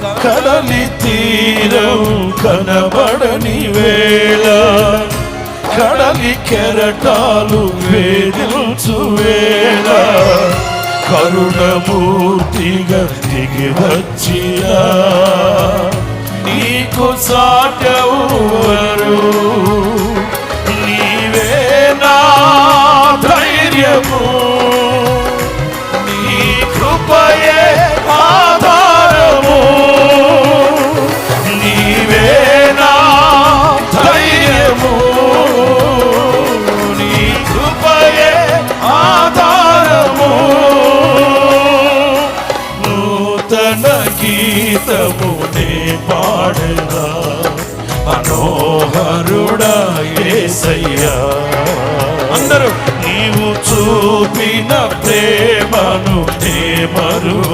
కడలి తీరం కనబడని వేళ. కడలి కెరటాలు వేదిల్చు వేళ. కరుణమూర్తిగా దిగి వచ్చియా నీకు సాటెవరు నీవే నా ధైర్యము. నీ కృపయే నూతన గీతమునే నే పాడగా మనోహరుడా యేసయ్యా అందరూ నీవు చూపిన ప్రేమను నే మరువ